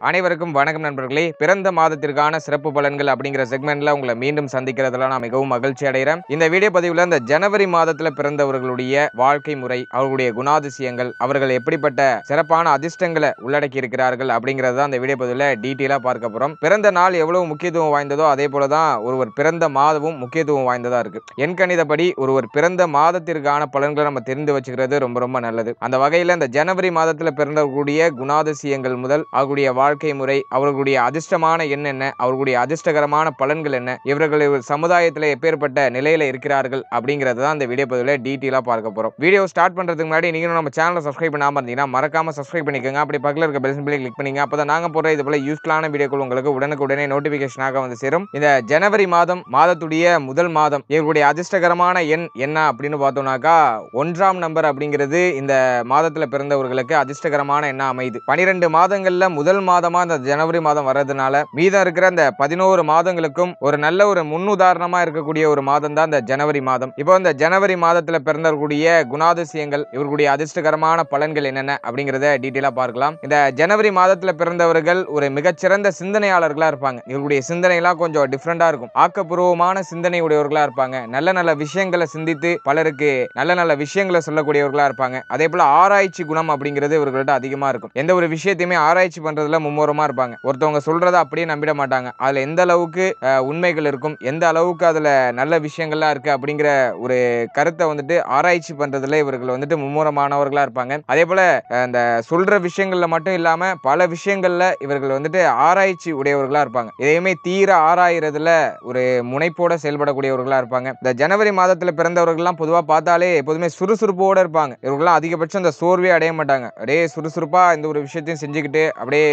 அனைவருக்கும் வணக்கம் நண்பர்களே. பிறந்த மாதத்திற்கான சிறப்பு பலன்கள் அப்படிங்கிற செக்மெண்ட்ல உங்களை மீண்டும் சந்திக்கிறதுல நான் மிகவும் மகிழ்ச்சி அடைகிறேன். இந்த வீடியோ பதிவுல இந்த ஜனவரி மாதத்துல பிறந்தவர்களுடைய வாழ்க்கை முறை அவர்களுடைய குணாதிசயங்கள் அவர்கள் எப்படிப்பட்ட சிறப்பான அதிர்ஷ்டங்களை உள்ளடக்கி இருக்கிறார்கள் அப்படிங்கறத அந்த வீடியோ பதிவுல டீட்டெயிலா பார்க்க போறோம். பிறந்த நாள் எவ்வளவு முக்கியத்துவம் வாய்ந்ததோ அதே போலதான் ஒருவர் பிறந்த மாதமும் முக்கியத்துவம் வாய்ந்ததா இருக்கு. என் கணிதப்படி ஒருவர் பிறந்த மாதத்திற்கான பலன்களை நம்ம தெரிந்து வச்சுக்கிறது ரொம்ப ரொம்ப நல்லது. அந்த வகையில இந்த ஜனவரி மாதத்துல பிறந்தவர்களுடைய குணாதிசயங்கள் முதல் அவர்களுடைய வாழ்க்கை முறை அவர்களுடைய அதிர்ஷ்டமான எண் என்ன அவர்களுடைய அதிர்ஷ்டகரமான பலன்கள் என்ன இவர்கள் சமுதாயத்தில் எப்பேற்பட்ட நிலையில் இருக்கிறார்கள் அப்படிங்கிறது தான் இந்த வீடியோ பதிவில் டீட்டெயிலாக பார்க்க போகிறோம் வீடியோ ஸ்டார்ட் பண்ணுறதுக்கு முன்னாடி நீங்களும் நம்ம சேனலை சப்ஸ்கிரைப் பண்ணாம இருந்தீங்கன்னா மறக்காமல் சப்ஸ்கிரைப் பண்ணிக்கோங்க. அப்படி பக்கத்தில் இருக்க பெல் சிம்பிளை கிளிக் பண்ணிங்க அப்போ நாங்கள் போடுற இது போல யூஸ்ஃபுல்லான வீடியோக்கள் உங்களுக்கு உடனுக்குடனே நோட்டிஃபிகேஷனாக வந்து சேரும். இந்த ஜனவரி மாதம் மாதத்துடைய முதல் மாதம் இவர்களுடைய அதிர்ஷ்டகரமான எண் என்ன அப்படின்னு பார்த்தோம்னாக்கா ஒன்றாம் நம்பர் அப்படிங்கிறது இந்த மாதத்தில் பிறந்தவர்களுக்கு அதிர்ஷ்டகரமான எண்ணம் அமைது பனிரெண்டு மாதங்களில் முதல் மாதம் இந்த ஜனவரி மாதம் வர்றதுனால மீதம் இருக்கிற அந்த பதினோரு மாதங்களுக்கும் ஒரு நல்ல ஒரு முன்னுதாரணமா இருக்கக்கூடிய ஒரு மாதம் தான் இந்த ஜனவரி மாதம். இப்போ இந்த ஜனவரி மாதத்துல பிறந்தக்கூடிய குணாதிசயங்கள் இவர்களுடைய அதிர்ஷ்டகரமான பலன்கள் என்னென்ன அப்படிங்கிறத டீட்டெயிலா பார்க்கலாம். இந்த ஜனவரி மாதத்துல பிறந்தவர்கள் ஒரு மிகச்சிறந்த சிந்தனையாளர்களா இருப்பாங்க. இவர்களுடைய சிந்தனைலாம் கொஞ்சம் டிஃப்ரெண்டா இருக்கும். ஆக்கப்பூர்வமான சிந்தனை உடையவர்களா இருப்பாங்க. நல்ல நல்ல விஷயங்களை சிந்தித்து பலருக்கு நல்ல நல்ல விஷயங்களை சொல்லக்கூடியவர்களா இருப்பாங்க. அதே போல ஆராய்ச்சி குணம் அப்படிங்கிறது இவர்கள்ட்ட அதிகமா இருக்கும். எந்த ஒரு விஷயத்தையுமே ஆராய்ச்சி பண்றதுல மும்முரமாக இருப்பாங்க. ஒருத்தவங்க சொல்கிறத அப்படியே நம்பிட மாட்டாங்க. அதில் எந்த அளவுக்கு உண்மைகள் இருக்கும் எந்த அளவுக்கு அதில் நல்ல விஷயங்கள்லாம் இருக்குது அப்படிங்கிற ஒரு கருத்தை வந்துட்டு ஆராய்ச்சி பண்ணுறதுல இவர்கள் வந்துட்டு மும்முரமானவர்களாக இருப்பாங்க. அதே போல் அந்த சொல்கிற விஷயங்களில் மட்டும் இல்லாமல் பல விஷயங்களில் இவர்கள் வந்துட்டு ஆராய்ச்சி உடையவர்களாக இருப்பாங்க. இதையுமே தீர ஆராயிறதுல ஒரு முனைப்போட செயல்படக்கூடியவர்களா இருப்பாங்க. இந்த ஜனவரி மாதத்தில் பிறந்தவர்கள்லாம் பொதுவாக பார்த்தாலே எப்போதுமே சுறுசுறுப்போடு இருப்பாங்க. இவர்கள்லாம் அதிகபட்சம் அந்த சோர்வே அடைய மாட்டாங்க. அப்படியே சுறுசுறுப்பாக இந்த ஒரு விஷயத்தையும் செஞ்சுக்கிட்டு அப்படியே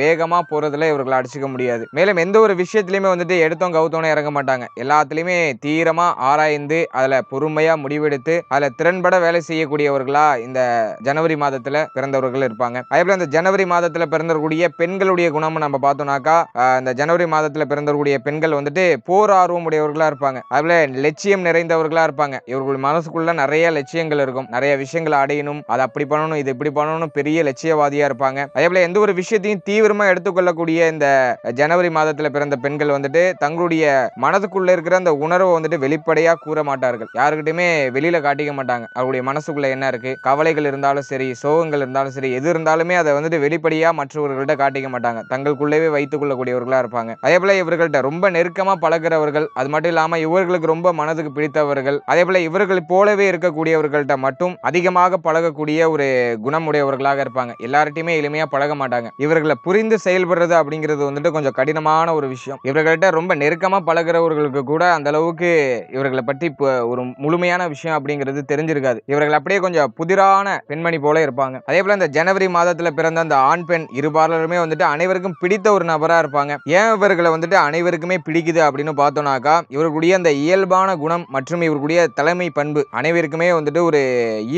வேகமாக போகிறதுல இவர்களை அடிச்சிக்க முடியாது. மேலும் எந்த ஒரு விஷயத்துலையுமே வந்துட்டு எடுத்தோம் கவுத்தோன்னு இறங்க மாட்டாங்க. எல்லாத்துலேயுமே தீரமாக ஆராய்ந்து அதில் பொறுமையாக முடிவெடுத்து அதில் திறன்பட வேலை செய்யக்கூடியவர்களாக இந்த ஜனவரி மாதத்தில் பிறந்தவர்கள் இருப்பாங்க. அதே போல் இந்த ஜனவரி மாதத்தில் பிறந்தக்கூடிய பெண்களுடைய குணம் நம்ம பார்த்தோம்னாக்கா இந்த ஜனவரி மாதத்தில் பிறந்தக்கூடிய பெண்கள் வந்துட்டு போர் ஆர்வம் உடையவர்களாக இருப்பாங்க. அதுல லட்சியம் நிறைந்தவர்களா இருப்பாங்க. இவர்கள் மனசுக்குள்ள நிறைய லட்சியங்கள் இருக்கும். நிறைய விஷயங்களை அடையணும் அதை அப்படி பண்ணணும் இது இப்படி பண்ணணும் பெரிய லட்சியவாதியாக இருப்பாங்க. அதே போல் எந்த ஒரு விஷயத்தையும் தீவிரமா எடுத்துக்கொள்ளக்கூடிய இந்த ஜனவரி மாதத்துல பிறந்த பெண்கள் வந்துட்டு தங்களுடைய மனதுக்குள்ள இருக்கிற அந்த உணர்வை வந்துட்டு வெளிப்படையா கூற மாட்டார்கள். யாருக்கிட்டையுமே வெளியில காட்டிக்க மாட்டாங்க. அவருடைய மனசுக்குள்ள என்ன இருக்கு? கவலைகள் இருந்தாலும் சரி சோகங்கள் இருந்தாலும் சரி எது இருந்தாலுமே அதை வந்துட்டு வெளிப்படையா மற்றவர்கள்ட்ட காட்டிக்க மாட்டாங்க. தங்களுக்குள்ளேயே வைத்துக் கொள்ளக்கூடியவர்களா இருப்பாங்க. அதே போல இவர்கள்ட்ட ரொம்ப நெருக்கமா பழகுறவர்கள் அது மட்டும் இல்லாம இவர்களுக்கு ரொம்ப மனதுக்கு பிடித்தவர்கள் அதே போல இவர்கள் போலவே இருக்கக்கூடியவர்கள்ட்ட மட்டும் அதிகமாக பழகக்கூடிய ஒரு குணமுடையவர்களாக இருப்பாங்க. எல்லார்ட்டையுமே எளிமையா பழக மாட்டாங்க. இவர்களை புரிந்து செயல்படுறது அப்படிங்கிறது வந்துட்டு கொஞ்சம் கடினமான ஒரு விஷயம். இவர்கள்ட்ட ரொம்ப நெருக்கமாக பழகுறவர்களுக்கு கூட அந்த அளவுக்கு இவர்களை பற்றி இப்போ ஒரு முழுமையான விஷயம் அப்படிங்கிறது தெரிஞ்சிருக்காது. இவர்கள் அப்படியே கொஞ்சம் புதிரான பெண்மணி போல இருப்பாங்க. அதே போல இந்த ஜனவரி மாதத்தில் பிறந்த அந்த ஆண் பெண் இருபாலருமே வந்துட்டு அனைவருக்கும் பிடித்த ஒரு நபராக இருப்பாங்க. ஏன் இவர்களை வந்துட்டு அனைவருக்குமே பிடிக்குது அப்படின்னு பார்த்தோம்னாக்கா இவர்களுடைய அந்த இயல்பான குணம் மற்றும் இவர்களுடைய தலைமை பண்பு அனைவருக்குமே வந்துட்டு ஒரு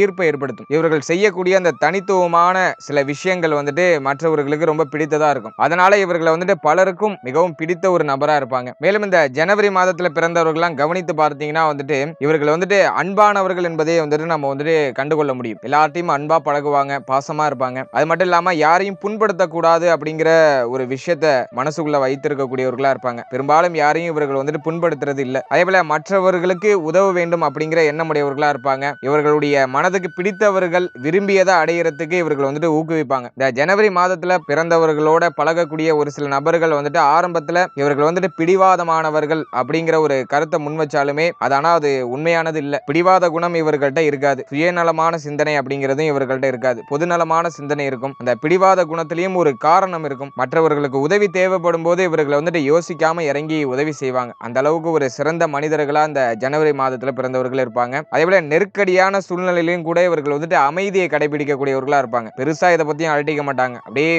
ஈர்ப்பை ஏற்படுத்தும். இவர்கள் செய்யக்கூடிய அந்த தனித்துவமான சில விஷயங்கள் வந்துட்டு மற்றவர்களுக்கு ரொம்ப பிடித்ததாக இருக்கும். அதனால் இவர்களை வந்துட்டு பலருக்கும் மிகவும் பிடித்த ஒரு நபராக இருப்பாங்க. மேலும் இந்த ஜனவரி மாதத்தில் பிறந்தவர்கள்லாம் கவனித்து பார்த்தீங்கன்னா வந்துட்டு இவர்கள் வந்துட்டு அன்பானவர்கள் என்பதை வந்துட்டு நம்ம வந்துட்டு கண்டுகொள்ள முடியும். எல்லார்ட்டையும் அன்பாக பழகுவாங்க பாசமாக இருப்பாங்க. அது மட்டும் இல்லாமல் யாரையும் புண்படுத்தக்கூடாது அப்படிங்கிற ஒரு விஷயத்த மனசுக்குள்ளே வைத்திருக்கக்கூடியவர்களாக இருப்பாங்க. பெரும்பாலும் யாரையும் இவர்கள் வந்துட்டு புண்படுத்துறது இல்லை. அதே போல் மற்றவர்களுக்கு உதவ வேண்டும் அப்படிங்கிற எண்ணமுடையவர்களாக இருப்பாங்க. இவர்களுடைய மனதுக்கு பிடித்தவர்கள் விரும்பியதை அடையிறதுக்கு இவர்கள் வந்துட்டு ஊக்குவிப்பாங்க. இந்த ஜனவரி மாதத்தில் பிறந்த சேர்ந்தவர்களோட பழகக்கூடிய ஒரு சில நபர்கள் வந்துட்டு ஆரம்பத்துல இவர்கள் வந்துட்டு பிடிவாதமானவர்கள் அப்படிங்கிற ஒரு கருத்தை முன் வச்சாலுமே அது ஆனால் அது உண்மையானது இல்ல. பிடிவாத குணம் இவர்கள்ட்ட இருக்காது. சுயநலமான சிந்தனை அப்படிங்கிறதும் இவர்கள்ட்ட இருக்காது. பொதுநலமான சிந்தனை இருக்கும். அந்த பிடிவாத குணத்திலையும் ஒரு காரணம் இருக்கும். மற்றவர்களுக்கு உதவி தேவைப்படும் போது இவர்களை வந்துட்டு யோசிக்காம இறங்கி உதவி செய்வாங்க. அந்த அளவுக்கு ஒரு சிறந்த மனிதர்களா அந்த ஜனவரி மாதத்துல பிறந்தவர்கள் இருப்பாங்க. அதே போல நெருக்கடியான சூழ்நிலையிலும் கூட இவர்கள் வந்துட்டு அமைதியை கடைபிடிக்கக்கூடியவர்களா இருப்பாங்க. பெருசா இதை பத்தியும் அழட்டிக்க மாட்டாங்க. அப்படியே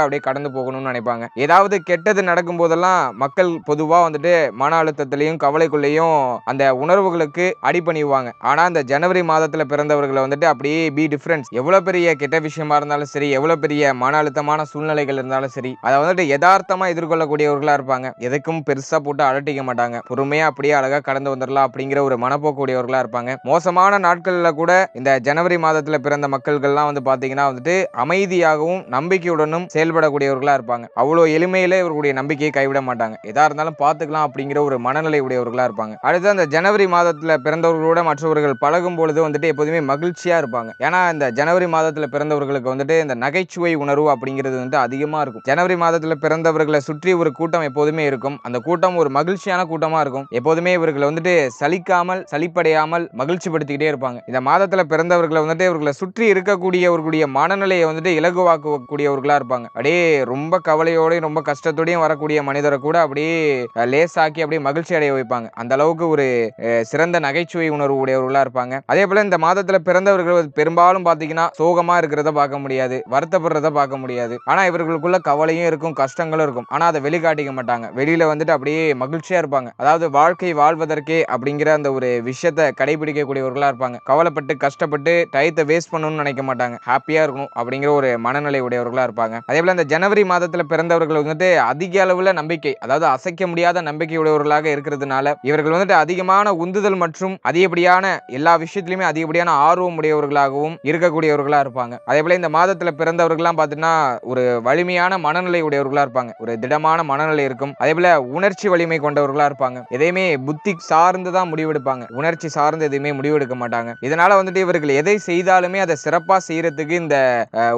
ஈஸியாக அப்படியே கடந்து போகணும்னு நினைப்பாங்க. ஏதாவது கெட்டது நடக்கும் போதெல்லாம் மக்கள் பொதுவாக வந்துட்டு மன அழுத்தத்திலையும் கவலைக்குள்ளேயும் அந்த உணர்வுகளுக்கு அடிபணிவாங்க. ஆனால் இந்த ஜனவரி மாதத்தில் பிறந்தவர்களை வந்துட்டு அப்படியே பி டிஃப்ரென்ஸ் எவ்வளவு பெரிய கெட்ட விஷயமா இருந்தாலும் சரி எவ்வளவு பெரிய மன அழுத்தமான சூழ்நிலைகள் இருந்தாலும் சரி அதை வந்துட்டு யதார்த்தமாக எதிர்கொள்ளக்கூடியவர்களாக இருப்பாங்க. எதுக்கும் பெருசாக போட்டு அலட்டிக்க மாட்டாங்க. பொறுமையாக அப்படியே அழகாக கடந்து வந்துடலாம் அப்படிங்கிற ஒரு மனப்போக்கூடியவர்களாக இருப்பாங்க. மோசமான நாட்களில் கூட இந்த ஜனவரி மாதத்தில் பிறந்த மக்கள்கள்லாம் வந்து பார்த்தீங்கன்னா வந்துட்டு அமைதியாகவும் நம்பிக்கையுடனும் செயல் செயல்படக்கூடியவர்களாக இருப்பாங்க. அவ்வளோ எளிமையில இவர்களுடைய நம்பிக்கையை கைவிட மாட்டாங்க. எதா இருந்தாலும் பார்த்துக்கலாம் அப்படிங்கிற ஒரு மனநிலை உடையவர்களாக இருப்பாங்க. அடுத்து அந்த ஜனவரி மாதத்தில் பிறந்தவர்களோட மற்றவர்கள் பழகும் பொழுது வந்துட்டு எப்போதுமே மகிழ்ச்சியாக இருப்பாங்க. ஏன்னா இந்த ஜனவரி மாதத்தில் பிறந்தவர்களுக்கு வந்துட்டு இந்த நகைச்சுவை உணர்வு அப்படிங்கிறது வந்து அதிகமாக இருக்கும். ஜனவரி மாதத்தில் பிறந்தவர்களை சுற்றி ஒரு கூட்டம் எப்போதுமே இருக்கும். அந்த கூட்டம் ஒரு மகிழ்ச்சியான கூட்டமாக இருக்கும். எப்போதுமே இவர்களை வந்துட்டு சலிக்காமல் சலிப்படையாமல் மகிழ்ச்சிப்படுத்திக்கிட்டே இருப்பாங்க. இந்த மாதத்தில் பிறந்தவர்களை வந்துட்டு இவர்களை சுற்றி இருக்கக்கூடியவர்களுடைய மனநிலையை வந்துட்டு இலகுவாக்கக்கூடியவர்களாக இருப்பாங்க. அப்படியே ரொம்ப கவலையோடையும் ரொம்ப கஷ்டத்தோடையும் வரக்கூடிய மனிதரை கூட அப்படியே லேசாக்கி அப்படியே மகிழ்ச்சி அடைய வைப்பாங்க. அந்த அளவுக்கு ஒரு சிறந்த நகைச்சுவை உணர்வு உடையவர்களாக இருப்பாங்க. அதே போல இந்த மாதத்துல பிறந்தவர்கள் பெரும்பாலும் பார்த்தீங்கன்னா சோகமா இருக்கிறத பார்க்க முடியாது வருத்தப்படுறத பார்க்க முடியாது. ஆனா இவர்களுக்குள்ள கவலையும் இருக்கும் கஷ்டங்களும் இருக்கும். ஆனா அதை வெளிக்காட்டிக்க மாட்டாங்க. வெளியில வந்துட்டு அப்படியே மகிழ்ச்சியா இருப்பாங்க. அதாவது வாழ்க்கை வாழ்வதற்கே அப்படிங்கிற அந்த ஒரு விஷயத்தை கடைபிடிக்கக்கூடியவர்களா இருப்பாங்க. கவலைப்பட்டு கஷ்டப்பட்டு டயத்தை வேஸ்ட் பண்ணணும்னு நினைக்க மாட்டாங்க. ஹாப்பியா இருக்கணும் அப்படிங்கிற ஒரு மனநிலை உடையவர்களா இருப்பாங்க. அதே போல இந்த ஜனவரி மாதத்தில் பிறந்தவர்கள் வந்துட்டு அதிக அளவுல நம்பிக்கை அதாவது அசைக்க முடியாத நம்பிக்கை உடையவர்களாக இருக்கிறதுனால இவர்கள் வந்துட்டு அதிகமான உந்துதல் மற்றும் அதிகப்படியான எல்லா விஷயத்திலுமே அதிகப்படியான ஆர்வம் உடையவர்களாகவும் இருக்கக்கூடியவர்களா இருப்பாங்க. அதே போல இந்த மாதத்தில் பிறந்தவர்கள்லாம் பார்த்தீங்கன்னா ஒரு வலிமையான மனநிலை உடையவர்களா இருப்பாங்க. ஒரு திடமான மனநிலை இருக்கும். அதே போல உணர்ச்சி வலிமை கொண்டவர்களா இருப்பாங்க. எதையுமே புத்தி சார்ந்து தான் முடிவெடுப்பாங்க. உணர்ச்சி சார்ந்து எதுவுமே முடிவெடுக்க மாட்டாங்க. இதனால வந்துட்டு இவர்கள் எதை செய்தாலுமே அதை சிறப்பா செய்யறதுக்கு இந்த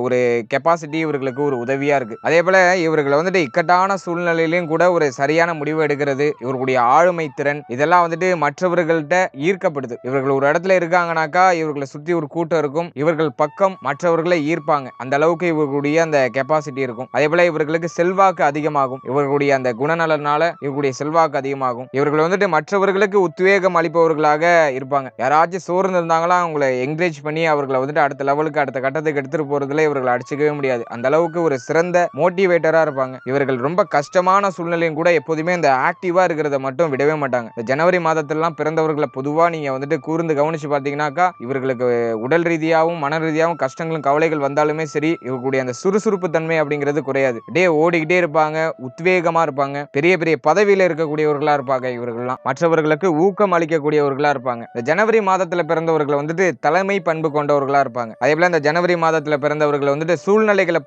ஒரு கெப்பாசிட்டி இவர்களுக்கு ஒரு உதவி உதவியா இருக்கு. அதே போல இவர்களை வந்துட்டு இக்கட்டான சூழ்நிலையிலும் கூட ஒரு சரியான முடிவு எடுக்கிறது இவர்களுடைய ஆளுமை திறன் இதெல்லாம் வந்துட்டு மற்றவர்கள்ட்ட ஈர்க்கப்படுது. இவர்கள் ஒரு இடத்துல இருக்காங்கனாக்கா இவர்களை சுற்றி ஒரு கூட்டம் இருக்கும். இவர்கள் பக்கம் மற்றவர்களை ஈர்ப்பாங்க. அந்த அளவுக்கு இவர்களுடைய அந்த கெப்பாசிட்டி இருக்கும். அதே போல இவர்களுக்கு செல்வாக்கு அதிகமாகும். இவர்களுடைய அந்த குணநலனால இவர்களுடைய செல்வாக்கு அதிகமாகும். இவர்கள் வந்துட்டு மற்றவர்களுக்கு உத்வேகம் அளிப்பவர்களாக இருப்பாங்க. யாராச்சும் சோர்ந்து இருந்தாங்களா அவங்களை என்கரேஜ் பண்ணி அவர்களை வந்துட்டு அடுத்த லெவலுக்கு அடுத்த கட்டத்துக்கு எடுத்துட்டு போறதுல இவர்களை அடிச்சுக்கவே முடியாது. அந்த அளவுக்கு ஒரு சிறந்த மோட்டிவேட்டரா இருப்பாங்க. இவர்கள் ரொம்ப கஷ்டமான சூழ்நிலையும் கூட எப்போதுமே இந்த ஆக்டிவா இருக்கிறத மட்டும் விடவே மாட்டாங்க. இந்த ஜனவரி மாதத்திலலாம் பிறந்தவர்களை பொதுவா நீங்க வந்துட்டு கூர்ந்து கவனிச்சு பார்த்தீங்கன்னாக்கா இவர்களுக்கு உடல் ரீதியாகவும் மன ரீதியாகவும் கஷ்டங்களும் கவலைகள் வந்தாலுமே சரி இவர்களுடைய அந்த சுறுசுறுப்பு தன்மை அப்படிங்கிறது குறையாது. டே ஓடிக்கிட்டே இருப்பாங்க உத்வேகமா இருப்பாங்க. பெரிய பெரிய பதவியில இருக்கக்கூடியவர்களா இருப்பாங்க இவர்கள்லாம். மற்றவர்களுக்கு ஊக்கம் அளிக்கக்கூடியவர்களா இருப்பாங்க. இந்த ஜனவரி மாதத்துல பிறந்தவர்கள் வந்துட்டு தலைமை பண்பு கொண்டவர்களா இருப்பாங்க. அதே போல இந்த ஜனவரி மாதத்துல பிறந்தவர்கள் வந்துட்டு சூழ்நிலைகளை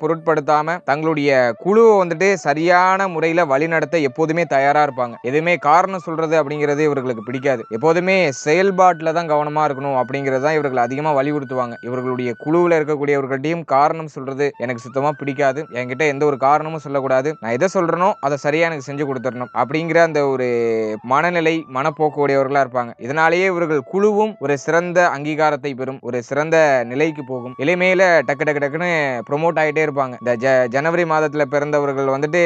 தங்களுடைய குழுவை வந்துட்டு சரியான முறையில வழிநடத்த எப்போதுமே தயாரா இருப்பாங்க. எதுவுமே காரணம் சொல்றது அப்படிங்கிறது இவர்களுக்கு பிடிக்காது. எப்போதுமே செயல்பாட்டில் தான் கவனமா இருக்கணும் அப்படிங்கிறது தான் இவர்கள் அதிகமாக வலியுறுத்துவாங்க. இவர்களுடைய குழுவில் இருக்கக்கூடியவர்கள்ட்டையும் காரணம் சொல்றது எனக்கு சுத்தமா பிடிக்காது. என்கிட்ட எந்த ஒரு காரணமும் சொல்லக்கூடாது. நான் எதை சொல்றேனோ அதை சரியா எனக்கு செஞ்சு கொடுத்துடணும் அப்படிங்கிற அந்த ஒரு மனநிலை மனப்போக்கு இருப்பாங்க. இதனாலேயே இவர்கள் குழுவும் ஒரு சிறந்த அங்கீகாரத்தை பெறும் ஒரு சிறந்த நிலைக்கு போகும். இளமையில டக்கு டக்கு டக்குன்னு ப்ரொமோட் ஆகிட்டே இருப்பாங்க. இந்த ஜ ஜனவரி மாதத்தில் பிறந்தவர்கள் வந்துட்டு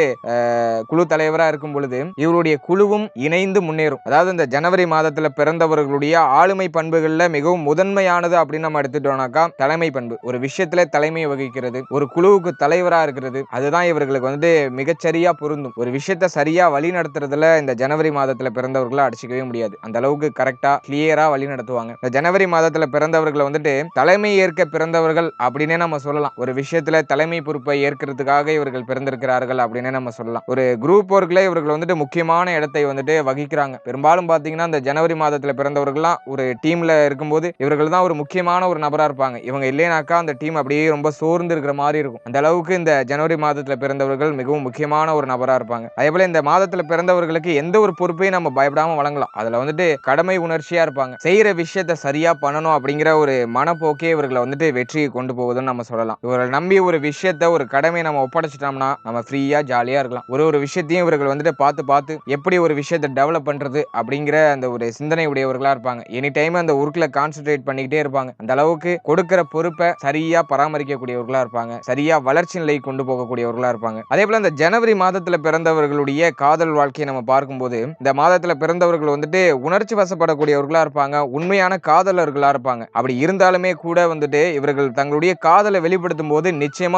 குழு தலைவராக இருக்கும் பொழுது இவருடைய குழுவும் இணைந்து முன்னேறும். அதாவது இந்த ஜனவரி மாதத்தில் பிறந்தவர்களுடைய ஆளுமை பண்புகளில் மிகவும் முதன்மையானது அப்படின்னு நம்ம எடுத்துட்டோம்னாக்கா தலைமை பண்பு. ஒரு விஷயத்துல தலைமை வகிக்கிறது ஒரு குழுவுக்கு தலைவராக இருக்கிறது அதுதான் இவர்களுக்கு வந்துட்டு மிகச்சரியா பொருந்தும். ஒரு விஷயத்த சரியா வழி நடத்துறதுல இந்த ஜனவரி மாதத்தில் பிறந்தவர்களை அடிச்சிக்கவே முடியாது. அந்த அளவுக்கு கரெக்டா கிளியரா வழி நடத்துவாங்க. இந்த ஜனவரி மாதத்தில் பிறந்தவர்களை வந்துட்டு தலைமை ஏற்க பிறந்தவர்கள் அப்படின்னே நம்ம சொல்லலாம். ஒரு விஷயத்துல தலைமை பொறுப்பை இருக்கிறதுக்காக இவர்கள் பிறந்திருக்கிறார்கள் அப்படின்னே நம்ம சொல்லலாம். ஒரு குரூப் ஒர்க்ல இவர்கள் வந்துட்டு முக்கியமான இடத்தை வந்துட்டு வகிக்கிறாங்க. பெரும்பாலும் பாத்தீங்கன்னா இந்த ஜனவரி மாதத்துல பிறந்தவர்கள்லாம் ஒரு டீம்ல இருக்கும்போது இவர்கள் தான் ஒரு முக்கியமான ஒரு நபரா இருப்பாங்க. இவங்க இல்லைனாக்கா அந்த டீம் அப்படியே ரொம்ப சோர்ந்து இருக்கிற மாதிரி இருக்கும். அந்த அளவுக்கு இந்த ஜனவரி மாதத்துல பிறந்தவர்கள் மிகவும் முக்கியமான ஒரு நபரா இருப்பாங்க. அதே போல இந்த மாதத்துல பிறந்தவர்களுக்கு எந்த ஒரு பொறுப்பையும் நம்ம பயப்படாம வழங்கலாம். அதுல வந்துட்டு கடமை உணர்ச்சியா இருப்பாங்க. செய்யற விஷயத்த சரியா பண்ணணும் அப்படிங்கிற ஒரு மனப்போக்கே இவர்களை வந்துட்டு வெற்றியை கொண்டு போகுதுன்னு நம்ம சொல்லலாம். இவர்கள் நம்பி ஒரு விஷயத்த ஒரு கடமையை நம்ம ஒப்படைச்சிட்டோம்னா நம்ம ஃப்ரீயாக ஜாலியாக இருக்கலாம். ஒரு ஒரு விஷயத்தையும் இவர்கள் வந்துட்டு பார்த்து பார்த்து எப்படி ஒரு விஷயத்தை டெவலப் பண்ணுறது அப்படிங்கிற அந்த ஒரு சிந்தனை உடையவர்களா இருப்பாங்க. எனி டைம் அந்த ஒர்க்கில் கான்சென்ட்ரேட் பண்ணிக்கிட்டே இருப்பாங்க. அந்த அளவுக்கு கொடுக்கிற பொறுப்பை சரியா பராமரிக்கக்கூடியவர்களா இருப்பாங்க. சரியா வளர்ச்சி நிலை கொண்டு போகக்கூடியவர்களா இருப்பாங்க. அதே போல இந்த ஜனவரி மாதத்துல பிறந்தவர்களுடைய காதல் வாழ்க்கையை நம்ம பார்க்கும்போது இந்த மாதத்துல பிறந்தவர்கள் வந்துட்டு உணர்ச்சி வசப்படக்கூடியவர்களா இருப்பாங்க. உண்மையான காதலர்களா இருப்பாங்க. அப்படி இருந்தாலுமே கூட வந்துட்டு இவர்கள் தங்களுடைய காதலை வெளிப்படுத்தும் போது நிச்சயமா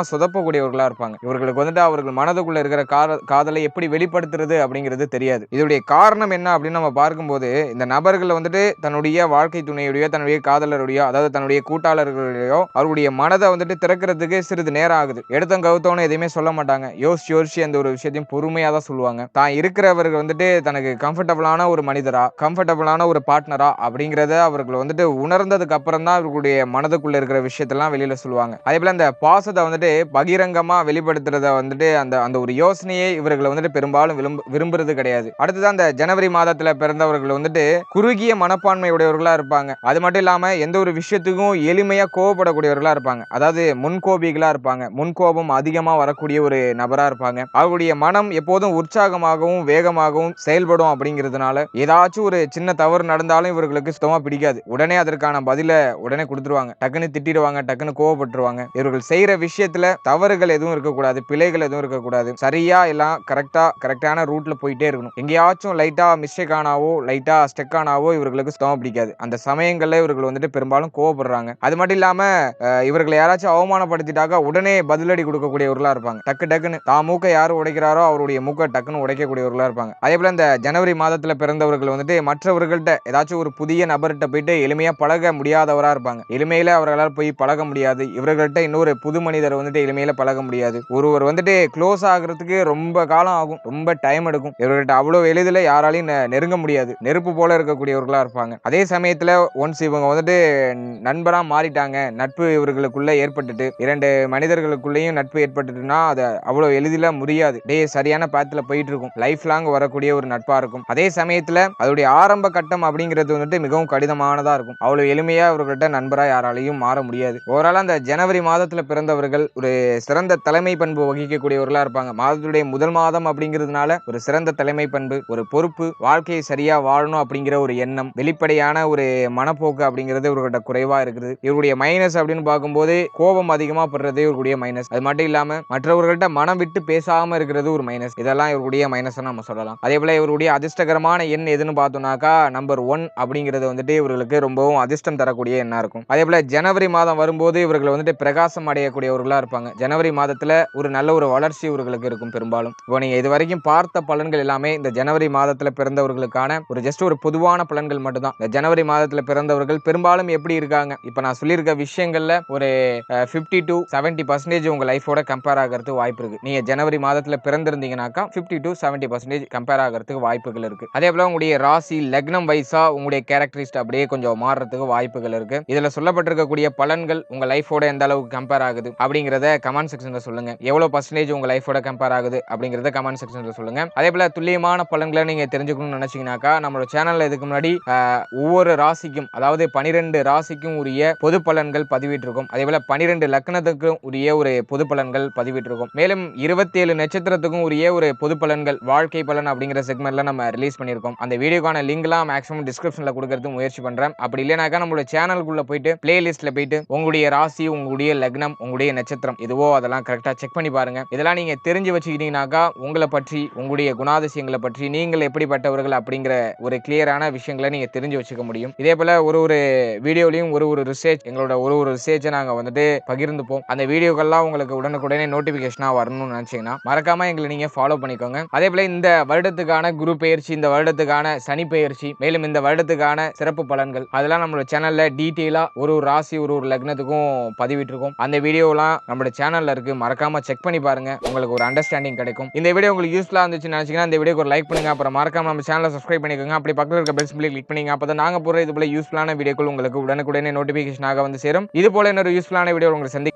சொதப்பக்கூடியவர்களா இருப்பாங்க. இவர்களுக்கு வந்துட்டு அவர்கள் மனதுக்குள்ள இருக்கிற காதலை எப்படி வெளிப்படுத்துறது அப்படிங்கிறது தெரியாது. இதோடைய காரணம் என்ன அப்படின்னு நம்ம பார்க்கும்போது இந்த நபர்கள் வந்துட்டு தன்னுடைய வாழ்க்கை துணையுடைய தன்னுடைய காதலருடைய அதாவது தன்னுடைய கூட்டாளர்களுடையோ அவருடைய மனதை வந்துட்டு திறக்கிறதுக்கு சிறிது நேரம் ஆகுது. எடுத்தம் கவுத்தோன்னு எதையுமே சொல்ல மாட்டாங்க. யோசிச்சு யோசிச்சு அந்த ஒரு விஷயத்தையும் பொறுமையா தான் சொல்லுவாங்க. தான் இருக்கிறவர்கள் வந்துட்டு தனக்கு கம்ஃபர்டபுளான ஒரு மனிதரா கம்ஃபர்டபுளான ஒரு பார்ட்னரா அப்படிங்கிறத அவர்கள் வந்துட்டு உணர்ந்ததுக்கு அப்புறம் தான் அவர்களுடைய மனதுக்குள்ள இருக்கிற விஷயத்தெல்லாம் வெளியில சொல்லுவாங்க. அதே போல அந்த பாசத்தை வந்துட்டு பகிரங்கமா மூலமாக வெளிப்படுத்துறத வந்துட்டு அந்த அந்த ஒரு யோசனையே இவர்களை வந்துட்டு பெரும்பாலும் விரும்ப விரும்புறது கிடையாது. அடுத்ததான் அந்த ஜனவரி மாதத்துல பிறந்தவர்கள் வந்துட்டு குறுகிய மனப்பான்மை உடையவர்களா இருப்பாங்க. அது மட்டும் இல்லாமல் எந்த ஒரு விஷயத்துக்கும் எளிமையாக கோவப்படக்கூடியவர்களா இருப்பாங்க. அதாவது முன்கோபிகளாக இருப்பாங்க. முன்கோபம் அதிகமாக வரக்கூடிய ஒரு நபராக இருப்பாங்க. அவருடைய மனம் எப்போதும் உற்சாகமாகவும் வேகமாகவும் செயல்படும் அப்படிங்கிறதுனால ஏதாச்சும் ஒரு சின்ன தவறு நடந்தாலும் இவர்களுக்கு சுத்தமாக பிடிக்காது. உடனே அதற்கான பதில உடனே கொடுத்துருவாங்க. டக்குன்னு திட்டிடுவாங்க டக்குன்னு கோவப்பட்டுருவாங்க. இவர்கள் செய்கிற விஷயத்துல தவறுகள் எதுவும் இருக்கக்கூடாது பிழைகள் எதுவும் இருக்கக்கூடாது. சரியா எல்லாம் கரெக்டா கரெக்டான ரூட்ல போயிட்டே இருக்கணும். எங்கேயாச்சும் லைட்டா மிஸ்டேக் ஆனாவோ லைட்டா ஸ்டெக் ஆனாவோ இவர்களுக்கு சுத்தமா பிடிக்காது. அந்த சமயங்கள்ல இவர்கள் வந்துட்டு பெரும்பாலும் கோவப்படுறாங்க. அது மட்டும் இல்லாம இவர்களை யாராச்சும் அவமானப்படுத்திட்டாக்கா உடனே பதிலடி கொடுக்கக்கூடியவர்களா இருப்பாங்க. டக்கு டக்குன்னு. தான் மூக்கை யார் உடைக்கிறாரோ அவருடைய மூக்கை டக்குன்னு உடைக்கக்கூடியவர்களா இருப்பாங்க. அதே போல இந்த ஜனவரி மாதத்துல பிறந்தவர்கள் வந்துட்டு மற்றவர்கள்ட்ட ஏதாச்சும் ஒரு புதிய நபர்கிட்ட போயிட்டு எளிமையா பழக முடியாதவரா இருப்பாங்க. எளிமையில அவர்களால் போய் பழக முடியாது. இவர்கள்ட்ட இன்னொரு புது மனிதர் வந்துட்டு எளிமையில பழக முடியாது. முடியாது. ஒருவர் வந்துட்டு க்ளோஸ் ஆகுறதுக்கு ரொம்ப காலம் ஆகும். ரொம்ப டைம் எடுக்கும். இவர்கிட்ட அவ்வளோ எளிதில் யாராலையும் நெருங்க முடியாது. நெருப்பு போல இருக்கக்கூடியவர்களாக இருப்பாங்க. அதே சமயத்தில் ஒன்ஸ் இவங்க வந்துட்டு நண்பராக மாறிட்டாங்க. நட்பு இவர்களுக்குள்ளே ஏற்பட்டுட்டு இரண்டு மனிதர்களுக்குள்ளேயும் நட்பு ஏற்பட்டுட்டுனா அதை அவ்வளோ எளிதில் முடியாது. டே சரியான பாத்தில் போயிட்டு இருக்கும். லைஃப் லாங் வரக்கூடிய ஒரு நட்பாக இருக்கும். அதே சமயத்தில் அதோடைய ஆரம்ப கட்டம் அப்படிங்கிறது வந்துட்டு மிகவும் கடினமானதாக இருக்கும். அவ்வளோ எளிமையாக இவர்கள்ட்ட நண்பராக யாராலையும் மாற முடியாது. ஓவரால் அந்த ஜனவரி மாதத்தில் பிறந்தவர்கள் ஒரு சிறந்த தலைமை பண்பு வகிக்கக்கூடியவர்களா இருப்பாங்க. மாதத்துடைய முதல் மாதம் அப்படிங்கிறதுனால ஒரு சிறந்த தலைமை பண்பு ஒரு பொறுப்பு வாழ்க்கையை சரியா வாழணும் அப்படிங்கிற ஒரு எண்ணம் வெளிப்படையான ஒரு மனப்போக்கு அப்படிங்கிறது இவர்கள்ட்ட குறைவா இருக்குது. இவருடைய மைனஸ் அப்படின்னு பார்க்கும்போது கோபம் அதிகமா படுறது இவருடைய மைனஸ் அது மட்டும் இல்லாம மற்றவர்கள்ட்ட மனம் விட்டு பேசாம இருக்கிறது ஒரு மைனஸ் இதெல்லாம் இவருடைய மைனஸ் நம்ம சொல்லலாம். அதே போல இவருடைய அதிர்ஷ்டகரமான எண் எதுன்னு பார்த்தோம்னாக்கா நம்பர் ஒன் அப்படிங்கிறது வந்துட்டு இவர்களுக்கு ரொம்பவும் அதிர்ஷ்டம் தரக்கூடிய எண்ணா இருக்கும். அதே போல ஜனவரி மாதம் வரும்போது இவர்கள் வந்துட்டு பிரகாசம் அடையக்கூடியவர்களா இருப்பாங்க. ஜனவரி மாதம் மாதத்தில் ஒரு நல்ல ஒரு வளர்ச்சி இவர்களுக்கு இருக்கும் பெரும்பாலும். இப்போ நீங்கள் இது வரைக்கும் பார்த்த பலன்கள் எல்லாமே இந்த ஜனவரி மாதத்தில் பிறந்தவர்களுக்கான ஒரு ஜஸ்ட் ஒரு பொதுவான பலன்கள் மட்டும்தான். இந்த ஜனவரி மாதத்துல பிறந்தவர்கள் பெரும்பாலும் எப்படி இருக்காங்க? இப்போ நான் சொல்லியிருக்க விஷயங்கள்ல ஒரு ஃபிஃப்டி டு செவன்ட்டி பர்சன்டேஜ் உங்கள் லைஃபோட கம்பேர் ஆகிறதுக்கு வாய்ப்பு இருக்கு. நீங்க ஜனவரி மாதத்துல பிறந்திருந்தீங்கன்னாக்கா fifty to seventy percentage compare ஆகிறதுக்கு வாய்ப்புகள் இருக்கு. அதே போல உங்களுடைய ராசி லக்னம் வைஸாக உங்களுடைய கேரக்டரிஸ்ட் அப்படியே கொஞ்சம் மாறுறதுக்கு வாய்ப்புகள் இருக்கு. இதுல சொல்லப்பட்டிருக்கக்கூடிய பலன்கள் உங்க லைஃபோட எந்த அளவுக்கு கம்பேர் ஆகுது அப்படிங்கிறத கமெண்ட் செக்ஷன்ல சொல்லுங்க. எவ்வளவு பர்சன்டேஜ் உங்க லைஃபோட கம்பேர் ஆகுது அப்படிங்கிறத கமெண்ட் செக்ஷன்ல சொல்லுங்க. அதே போல துல்லியமான பலன்களை நீங்க தெரிஞ்சுக்கணும்னு நினைச்சீங்கன்னாக்கா நம்மளோட சேனல்ல இதுக்கு முன்னாடி ஒவ்வொரு ராசிக்கும் அதாவது பனிரெண்டு ராசிக்கும் உரிய பொது பலன்கள் பதிவிட்டிருக்கும். அதே போல பனிரெண்டு லக்னத்துக்கும் உரிய ஒரு பொது பலன்கள் பதிவிட்டிருக்கும். மேலும் இருபத்தி ஏழு நட்சத்திரத்துக்கும் உரிய ஒரு பொது பலன்கள் வாழ்க்கை பலன் அப்படிங்கிற செக்மெண்ட்ல நம்ம ரிலீஸ் பண்ணியிருக்கோம். அந்த வீடியோக்கான லிங்க்லாம் மேக்ஸிமம் டிஸ்கிரிப்ஷன்ல கொடுக்கறதுக்கு முயற்சி பண்றேன். அப்படி இல்லைனாக்கா நம்மளோட சேனலுக்குள்ள போயிட்டு பிளேலிஸ்ட்ல போயிட்டு உங்களுடைய ராசி உங்களுடைய லக்னம் உங்களுடைய நட்சத்திரம் இதுவோ அதெல்லாம் கரெக்டாக செக் பண்ணி பாருங்கள் இதெல்லாம் நீங்கள் தெரிஞ்சு வச்சுக்கிட்டீங்கனாக்கா உங்களை பற்றி உங்களுடைய குணாதிசயங்களை பற்றி நீங்கள் எப்படிப்பட்டவர்கள் அப்படிங்கிற ஒரு கிளியரான விஷயங்களை நீங்கள் தெரிஞ்சு வச்சுக்க முடியும். இதே போல் ஒரு ஒரு வீடியோலையும் ஒரு ஒரு ரிசர்ச் எங்களோட ஒரு ஒரு ரிசர்ச்சை நாங்கள் வந்துட்டு பகிர்ந்துப்போம். அந்த வீடியோக்கள்லாம் உங்களுக்கு உடனுக்குடனே நோட்டிஃபிகேஷனாக வரணும்னு நினைச்சீங்கன்னா மறக்காமல் எங்களை நீங்கள் ஃபாலோ பண்ணிக்கோங்க. அதே போல் இந்த வருடத்துக்கான குரு பெயர்ச்சி இந்த வருடத்துக்கான சனி பயிற்சி மேலும் இந்த வருடத்துக்கான சிறப்பு பலன்கள் அதெல்லாம் நம்மளோட சேனலில் டீட்டெயிலாக ஒரு ஒரு ராசி ஒரு ஒரு லக்னத்துக்கும் பதிவிட்டிருக்கோம். அந்த வீடியோலாம் நம்மளோட சேனலில் இருக்குது இருக்கு மறக்காம செக் பண்ணி பாருங்க. உங்களுக்கு ஒரு அண்டர்ஸ்டாண்டிங் கிடைக்கும். இந்த வீடியோ உங்களுக்கு யூஸ்ஃபுல்லா இருந்துச்சுன்னு நினைச்சீங்கன்னா இந்த வீடியோக்கு ஒரு லைக் பண்ணுங்க. அப்புறம் மறக்காம நம்ம சேனலை சப்ஸ்கிரைப் பண்ணிக்கோங்க. அப்படி பக்கத்தில் இருக்க பெல் சிம்பிளி கிளிக் பண்ணிங்க அப்போ நாங்க போற இது போல யூஸ்ஃபுல்லான வீடியோக்கள் உங்களுக்கு உடனுக்குடனே நோட்டிபிகேஷனாக வந்து சேரும். இது போல இன்னொரு யூஸ்ஃபுல்லான வீடியோ உங்களுக்கு சந்தி